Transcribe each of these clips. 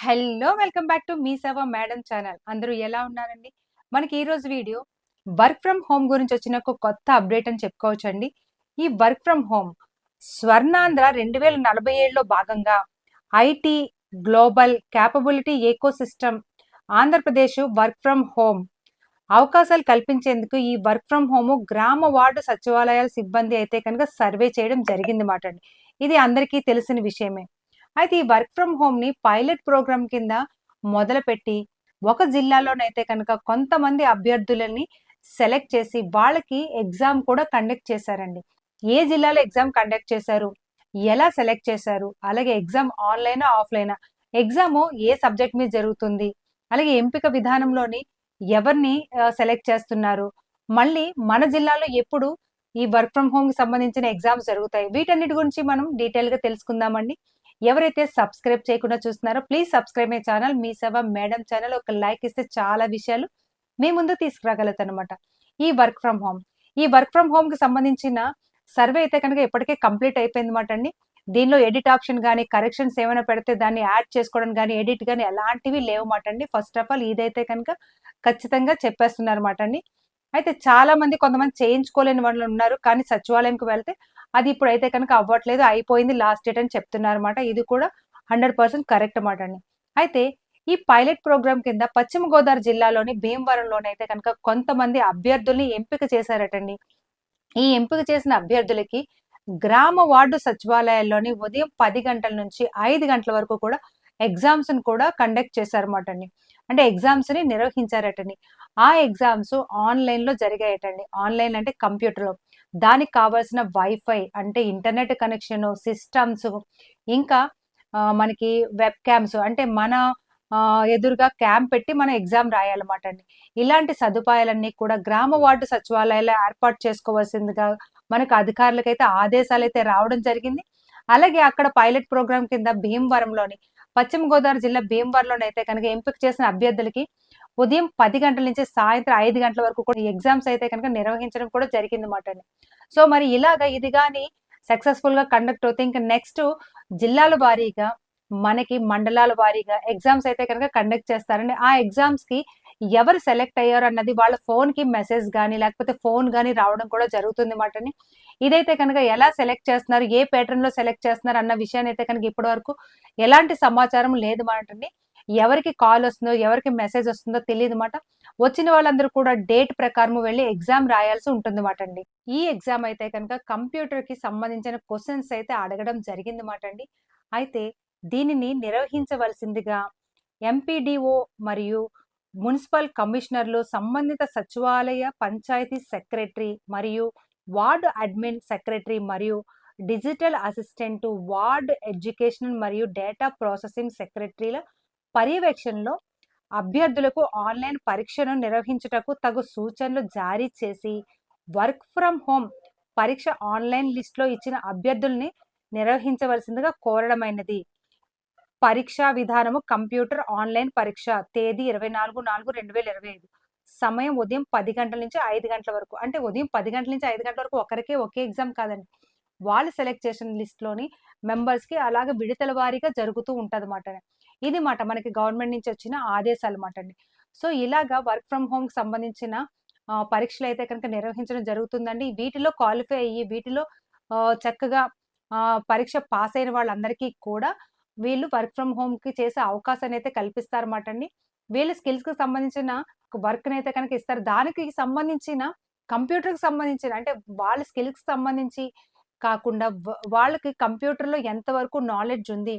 Hello welcome back to Mee Seva madam channel. అందరూ ఎలా ఉన్నారండి? మనకి ఈ రోజు వీడియో వర్క్ ఫ్రమ్ హోమ్ గురించి వచ్చిన ఒక కొత్త అప్డేట్ అని చెప్పుకోవచ్చండి. ఈ వర్క్ ఫ్రమ్ హోమ్ స్వర్ణాంధ్ర రెండు వేల నలభై ఏడులో భాగంగా IT global capability ecosystem Andhra Pradesh work from home అవకాశాలు కల్పించేందుకు ఈ వర్క్ ఫ్రమ్ హోమ్ గ్రామ వార్డు సచివాలయాల సిబ్బంది అయితే కనుక సర్వే చేయడం జరిగింది మాట అండి ఇది అందరికీ తెలిసిన విషయమే. అయితే ఈ వర్క్ ఫ్రమ్ హోమ్ని పైలట్ ప్రోగ్రామ్ కింద మొదలుపెట్టి ఒక జిల్లాలోనైతే కనుక కొంతమంది అభ్యర్థులని సెలెక్ట్ చేసి వాళ్ళకి ఎగ్జామ్ కూడా కండక్ట్ చేశారండి. ఏ జిల్లాలో ఎగ్జామ్ కండక్ట్ చేశారు? ఎలా సెలెక్ట్ చేశారు? అలాగే ఎగ్జామ్ ఆన్లైన్ ఆఫ్లైన్? ఎగ్జామ్ ఏ సబ్జెక్ట్ మీద జరుగుతుంది? అలాగే ఎంపిక విధానంలోని ఎవరిని సెలెక్ట్ చేస్తున్నారు? మళ్ళీ మన జిల్లాలో ఎప్పుడు ఈ వర్క్ ఫ్రమ్ హోమ్కి సంబంధించిన ఎగ్జామ్స్ జరుగుతాయి? వీటన్నిటి గురించి మనం డీటెయిల్గా తెలుసుకుందామండి. ఎవరైతే సబ్స్క్రైబ్ చేయకుండా చూస్తున్నారో please subscribe my channel. Mee Seva madam channel ఒక లైక్ ఇస్తే చాలా విషయాలు మీ ముందు తీసుకురాగలుగుతానమాట అనమాట ఈ వర్క్ ఫ్రమ్ హోమ్. ఈ వర్క్ ఫ్రమ్ హోమ్కి సంబంధించిన సర్వే అయితే కనుక ఇప్పటికే కంప్లీట్ అయిపోయింది మాట అండి. దీనిలో ఎడిట్ ఆప్షన్ కానీ కరెక్షన్స్ ఏమైనా పెడితే దాన్ని యాడ్ చేసుకోవడం కానీ ఎడిట్ కానీ ఎలాంటివి లేవు మాట అండి. ఫస్ట్ ఆఫ్ ఆల్ ఇదైతే కనుక ఖచ్చితంగా చెప్పేస్తున్నారు మాట అండి. అయితే చాలా మంది కొంతమంది చేయించుకోలేని వాళ్ళు ఉన్నారు. కానీ సచివాలయంకి వెళ్తే అది ఇప్పుడు అయితే కనుక అవ్వట్లేదు అయిపోయింది లాస్ట్ డేట్ అని చెప్తున్నారు అనమాట ఇది కూడా హండ్రెడ్ పర్సెంట్ కరెక్ట్ అన్నమాట అండి. అయితే ఈ పైలట్ ప్రోగ్రామ్ కింద పశ్చిమ గోదావరి జిల్లాలోని భీమవరంలోని అయితే కనుక కొంతమంది అభ్యర్థుల్ని ఎంపిక చేశారటండి. ఈ ఎంపిక చేసిన అభ్యర్థులకి గ్రామ వార్డు సచివాలయాల్లోని ఉదయం పది గంటల నుంచి ఐదు గంటల వరకు కూడా ఎగ్జామ్స్ కూడా కండక్ట్ చేశారన్నమాట అండి. అంటే ఎగ్జామ్స్ని నిర్వహించారటండి ఆ ఎగ్జామ్స్ ఆన్లైన్లో జరిగాయటండి. ఆన్లైన్ అంటే కంప్యూటర్లో. దానికి కావాల్సిన వైఫై అంటే ఇంటర్నెట్ కనెక్షన్ సిస్టమ్స్ ఇంకా మనకి వెబ్ క్యామ్స్ అంటే మన ఎదురుగా క్యాంప్ పెట్టి మనం ఎగ్జామ్ రాయాలన్నమాట అండి ఇలాంటి సదుపాయాలన్నీ కూడా గ్రామ వార్డు సచివాలయాలు ఏర్పాటు చేసుకోవాల్సిందిగా మనకు అధికారులకైతే ఆదేశాలు అయితే రావడం జరిగింది. అలాగే అక్కడ పైలట్ ప్రోగ్రామ్ కింద భీమవరంలోని పశ్చిమ గోదావరి జిల్లా భీమవరంలోని అయితే కనుక ఎంపిక చేసిన అభ్యర్థులకి ఉదయం పది గంటల నుంచి సాయంత్రం ఐదు గంటల వరకు కూడా ఎగ్జామ్స్ అయితే కనుక నిర్వహించడం కూడా జరిగింది మాట సో మరి ఇలాగా ఇది కానీ సక్సెస్ఫుల్గా కండక్ట్ అవుతే ఇంకా నెక్స్ట్ జిల్లాల వారీగా మనకి మండలాల వారీగా ఎగ్జామ్స్ అయితే కనుక కండక్ట్ చేస్తారండి. ఆ ఎగ్జామ్స్కి ఎవరు సెలెక్ట్ అయ్యారు అన్నది వాళ్ళ ఫోన్కి మెసేజ్ కానీ లేకపోతే ఫోన్ కానీ రావడం కూడా జరుగుతుంది మాటని ఇదైతే కనుక ఎలా సెలెక్ట్ చేస్తున్నారు ఏ ప్యాటర్న్లో సెలెక్ట్ చేస్తున్నారు అన్న విషయాన్ని అయితే కనుక ఇప్పటి వరకు ఎలాంటి సమాచారం లేదు మాటండి ఎవరికి కాల్ వస్తుందో ఎవరికి మెసేజ్ వస్తుందో తెలియదు మాట. వచ్చిన వాళ్ళందరూ కూడా డేట్ ప్రకారం వెళ్ళి ఎగ్జామ్ రాయాల్సి ఉంటుంది మాట అండి. ఈ ఎగ్జామ్ అయితే కనుక కంప్యూటర్కి సంబంధించిన క్వశ్చన్స్ అయితే అడగడం జరిగింది మాట అండి. అయితే దీనిని నిర్వహించవలసిందిగా ఎంపీడీఓ మరియు మున్సిపల్ కమిషనర్లు సంబంధిత సచివాలయ పంచాయతీ సెక్రటరీ మరియు వార్డు అడ్మిన్ సెక్రటరీ మరియు డిజిటల్ అసిస్టెంట్ వార్డ్ ఎడ్యుకేషన్ మరియు డేటా ప్రాసెసింగ్ సెక్రటరీల పర్యవేక్షణలో అభ్యర్థులకు ఆన్లైన్ పరీక్షను నిర్వహించుటకు తగు సూచనలు జారీ చేసి వర్క్ ఫ్రమ్ హోమ్ పరీక్ష ఆన్లైన్ లిస్ట్లో ఇచ్చిన అభ్యర్థుల్ని నిర్వహించవలసిందిగా కోరడమైనది. పరీక్షా విధానము కంప్యూటర్ ఆన్లైన్ పరీక్ష తేదీ ఇరవై నాలుగు నాలుగు రెండు వేల ఇరవై ఐదు. సమయం ఉదయం పది గంటల నుంచి ఐదు గంటల వరకు. అంటే ఉదయం పది గంటల నుంచి ఐదు గంటల వరకు ఒకరికే ఒకే ఎగ్జామ్ కాదండి. వాళ్ళు సెలెక్ట్ చేసిన లిస్ట్లోని మెంబర్స్కి అలాగే విడతల వారీగా జరుగుతూ ఉంటుంది అన్నమాట ఇది మాట మనకి గవర్నమెంట్ నుంచి వచ్చిన ఆదేశాలు మాట అండి. సో ఇలాగా వర్క్ ఫ్రమ్ హోమ్కి సంబంధించిన పరీక్షలు అయితే కనుక నిర్వహించడం జరుగుతుందండి. వీటిలో క్వాలిఫై అయ్యి వీటిలో చక్కగా పరీక్ష పాస్ అయిన వాళ్ళందరికీ కూడా వీళ్ళు వర్క్ ఫ్రమ్ హోమ్కి చేసే అవకాశాన్ని అయితే కల్పిస్తారన్నమాట అండి వీళ్ళ స్కిల్స్కి సంబంధించిన వర్క్ని అయితే కనుక ఇస్తారు. దానికి సంబంధించిన కంప్యూటర్కి సంబంధించిన అంటే వాళ్ళ స్కిల్స్కి సంబంధించి కాకుండా వాళ్ళకి కంప్యూటర్లో ఎంతవరకు నాలెడ్జ్ ఉంది?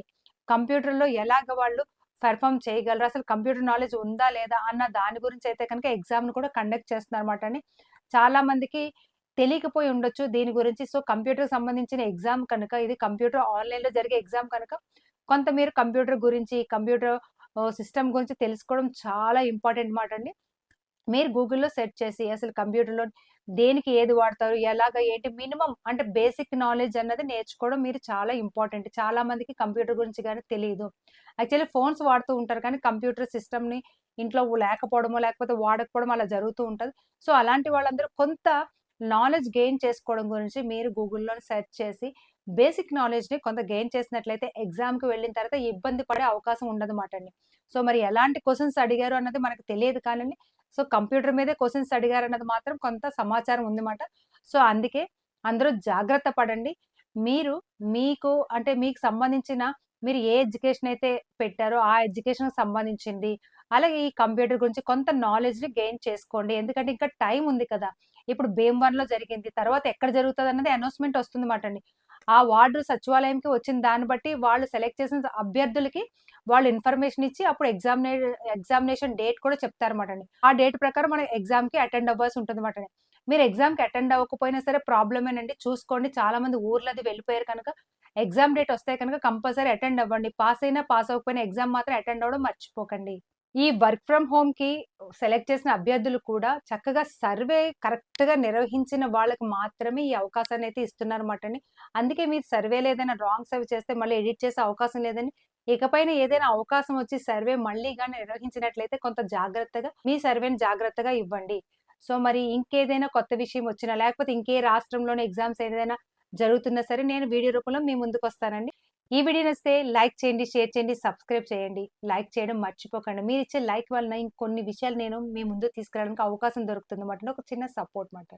కంప్యూటర్లో ఎలాగ వాళ్ళు పెర్ఫామ్ చేయగలరు? అసలు కంప్యూటర్ నాలెడ్జ్ ఉందా లేదా అన్న దాని గురించి అయితే కనుక ఎగ్జామ్ను కూడా కండక్ట్ చేస్తున్నారు అనమాట అండి చాలా మందికి తెలియకపోయి ఉండొచ్చు దీని గురించి. సో కంప్యూటర్ సంబంధించిన ఎగ్జామ్ కనుక ఇది కంప్యూటర్ ఆన్లైన్లో జరిగే ఎగ్జామ్ కనుక కొంత మీరు కంప్యూటర్ గురించి కంప్యూటర్ సిస్టమ్ గురించి తెలుసుకోవడం చాలా ఇంపార్టెంట్ మాట అండి. మీరు గూగుల్లో సెర్చ్ చేసి అసలు కంప్యూటర్లో దేనికి ఏది వాడతారు ఎలాగ ఏంటి మినిమం అంటే బేసిక్ నాలెడ్జ్ అన్నది నేర్చుకోవడం మీరు చాలా ఇంపార్టెంట్. చాలా మందికి కంప్యూటర్ గురించి కానీ తెలియదు యాక్చువల్లీ ఫోన్స్ వాడుతూ ఉంటారు కానీ కంప్యూటర్ సిస్టమ్ని ఇంట్లో లేకపోవడమో లేకపోతే వాడకపోవడం అలా జరుగుతూ ఉంటుంది. సో అలాంటి వాళ్ళందరూ కొంత నాలెడ్జ్ గెయిన్ చేసుకోవడం గురించి మీరు గూగుల్లో సెర్చ్ చేసి బేసిక్ నాలెడ్జ్ని కొంత గెయిన్ చేసినట్లయితే ఎగ్జామ్కి వెళ్ళిన తర్వాత ఇబ్బంది పడే అవకాశం ఉండదు మాట అండి. సో మరి ఎలాంటి క్వశ్చన్స్ అడిగారు అన్నది మనకు తెలియదు కానీ సో కంప్యూటర్ మీదే క్వశ్చన్స్ అడిగారు అన్నది మాత్రం కొంత సమాచారం ఉందన్నమాట. సో అందుకే అందరూ జాగ్రత్త పడండి. మీరు మీకు అంటే మీకు సంబంధించిన మీరు ఏ ఎడ్యుకేషన్ అయితే పెట్టారో ఆ ఎడ్యుకేషన్కి సంబంధించింది అలాగే ఈ కంప్యూటర్ గురించి కొంత నాలెడ్జ్ని గెయిన్ చేసుకోండి. ఎందుకంటే ఇంకా టైం ఉంది కదా. ఇప్పుడు భీమవరంలో జరిగింది. తర్వాత ఎక్కడ జరుగుతుంది అన్నది అనౌన్స్మెంట్ వస్తుంది మాట అండి. ఆ వార్డు సచివాలయంకి వచ్చిన దాన్ని బట్టి వాళ్ళు సెలెక్ట్ చేసిన అభ్యర్థులకి వాళ్ళు ఇన్ఫర్మేషన్ ఇచ్చి అప్పుడు ఎగ్జామినే ఎగ్జామినేషన్ డేట్ కూడా చెప్తారన్నమాట అండి. ఆ డేట్ ప్రకారం మనం ఎగ్జామ్కి అటెండ్ అవ్వాల్సి ఉంటుంది అనమాట అండి. మీరు ఎగ్జామ్కి అటెండ్ అవ్వకపోయినా సరే ప్రాబ్లమేనండి చూసుకోండి చాలా మంది ఊర్లది వెళ్ళిపోయారు కనుక ఎగ్జామ్ డేట్ వస్తే కనుక కంపల్సరీ అటెండ్ అవ్వండి. పాస్ అయినా పాస్ అవ్వకపోయినా ఎగ్జామ్ మాత్రం అటెండ్ అవ్వడం మర్చిపోకండి. ఈ వర్క్ ఫ్రమ్ హోమ్కి సెలెక్ట్ చేసిన అభ్యర్థులు కూడా చక్కగా సర్వే కరెక్ట్గా నిర్వహించిన వాళ్ళకి మాత్రమే ఈ అవకాశాన్ని అయితే ఇస్తున్నారు అన్నమాట అందుకే మీరు సర్వే ఏదైనా రాంగ్ సర్వే చేస్తే మళ్ళీ ఎడిట్ చేసే అవకాశం లేదని ఇకపైన ఏదైనా అవకాశం వచ్చి సర్వే మళ్ళీ కానీ నిర్వహించినట్లయితే కొంత జాగ్రత్తగా మీ సర్వేని జాగ్రత్తగా ఇవ్వండి. సో మరి ఇంకేదైనా కొత్త విషయం వచ్చినా లేకపోతే ఇంకే రాష్ట్రంలోని ఎగ్జామ్స్ ఏదైనా జరుగుతున్నా సరే నేను వీడియో రూపంలో మీ ముందుకు వస్తానండి. ఈ వీడియో నచ్చితే లైక్ చేయండి షేర్ చేయండి సబ్స్క్రైబ్ చేయండి. లైక్ చేయడం మర్చిపోకండి. మీరు ఇచ్చే లైక్ వలన ఇంకొన్ని విషయాలు నేను మీ ముందు తీసుకురావడానికి అవకాశం దొరుకుతుంది. అన్నమాట ఒక చిన్న సపోర్ట్ మాట.